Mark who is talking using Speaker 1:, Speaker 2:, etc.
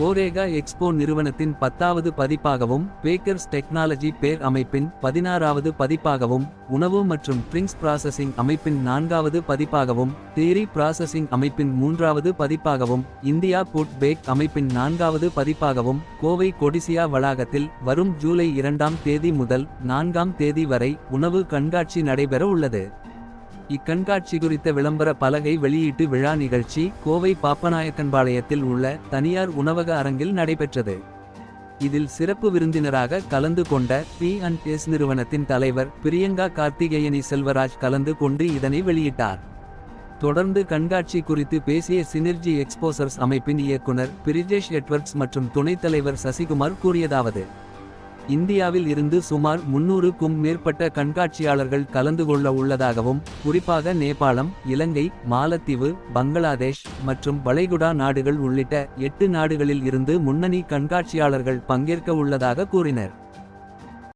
Speaker 1: ஓரேகா expo நிறுவனத்தின் பத்தாவது பதிப்பாகவும் bakers technology பேர் அமைப்பின் பதினாறாவது பதிப்பாகவும் உணவு மற்றும் ட்ரிங்க்ஸ் ப்ராசஸிங் அமைப்பின் நான்காவது பதிப்பாகவும் தேரி ப்ராசஸிங் அமைப்பின் மூன்றாவது பதிப்பாகவும் இந்தியா புட் பேக் அமைப்பின் நான்காவது பதிப்பாகவும் கோவை கொடிசியா வளாகத்தில் வரும் ஜூலை இரண்டாம் தேதி முதல் நான்காம் தேதி வரை உணவு கண்காட்சி நடைபெற உள்ளது. இக்கண்காட்சி குறித்த விளம்பர பலகை வெளியீட்டு விழா நிகழ்ச்சி கோவை பாப்பநாயக்கன்பாளையத்தில் உள்ள தனியார் உணவக அரங்கில் நடைபெற்றது. இதில் சிறப்பு விருந்தினராக கலந்து கொண்ட பி அண்ட் எஸ் நிறுவனத்தின் தலைவர் பிரியங்கா கார்த்திகேயனி செல்வராஜ் கலந்து கொண்டு இதனை வெளியிட்டார். தொடர்ந்து கண்காட்சி குறித்து பேசிய சினர்ஜி எக்ஸ்போசர்ஸ் அமைப்பின் இயக்குனர் பிரிஜேஷ் எட்வர்ட்ஸ் மற்றும் துணைத் தலைவர் சசிகுமார் கூறியதாவது இந்தியாவில் இருந்து சுமார் முன்னூறுக்கும் மேற்பட்ட கண்காட்சியாளர்கள் கலந்து கொள்ள உள்ளதாகவும் குறிப்பாக நேபாளம் இலங்கை மாலத்தீவு பங்களாதேஷ் மற்றும் வளைகுடா நாடுகள் உள்ளிட்ட எட்டு நாடுகளில் இருந்து முன்னணி கண்காட்சியாளர்கள் பங்கேற்க உள்ளதாக கூறினர்.